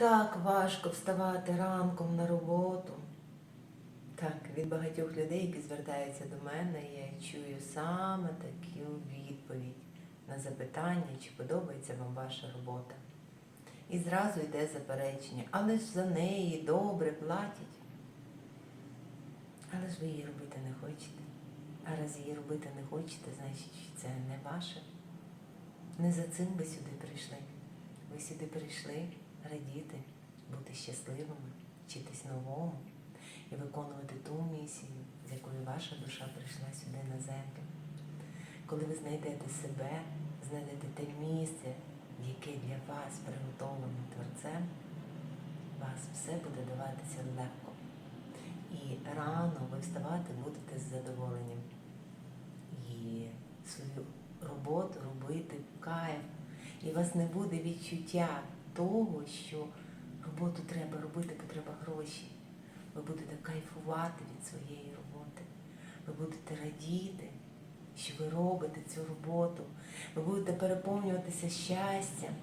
Так важко вставати ранком на роботу. Так, від багатьох людей, які звертаються до мене, я чую саме таку відповідь на запитання, чи подобається вам ваша робота. І зразу йде заперечення, але ж за неї добре платять. Але ж ви її робити не хочете. А раз її робити не хочете, значить це не ваше. Не за цим ви сюди прийшли. Ви сюди прийшли радіти, бути щасливими, вчитись новому і виконувати ту місію, з якою ваша душа прийшла сюди на землю. Коли ви знайдете себе, знайдете те місце, яке для вас приготовлено Творцем, вас все буде даватися легко. І рано ви вставати будете з задоволенням. І свою роботу робити в кайф. І у вас не буде відчуття того, що роботу треба робити, бо треба гроші. Ви будете кайфувати від своєї роботи. Ви будете радіти, що ви робите цю роботу. Ви будете переповнюватися щастям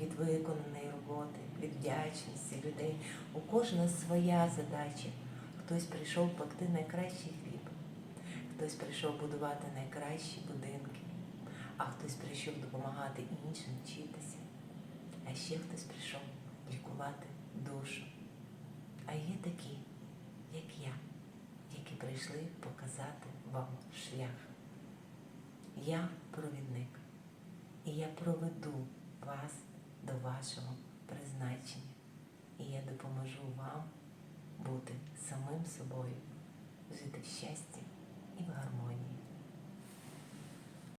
від виконаної роботи, від вдячності людей. У кожного своя задача. Хтось прийшов пекти найкращий хліб, хтось прийшов будувати найкращі будинки, а хтось прийшов допомагати іншим вчитися, а ще хтось прийшов лікувати душу. А є такі, як я, які прийшли показати вам шлях. Я провідник, і я проведу вас до вашого призначення. І я допоможу вам бути самим собою, жити в гармонії.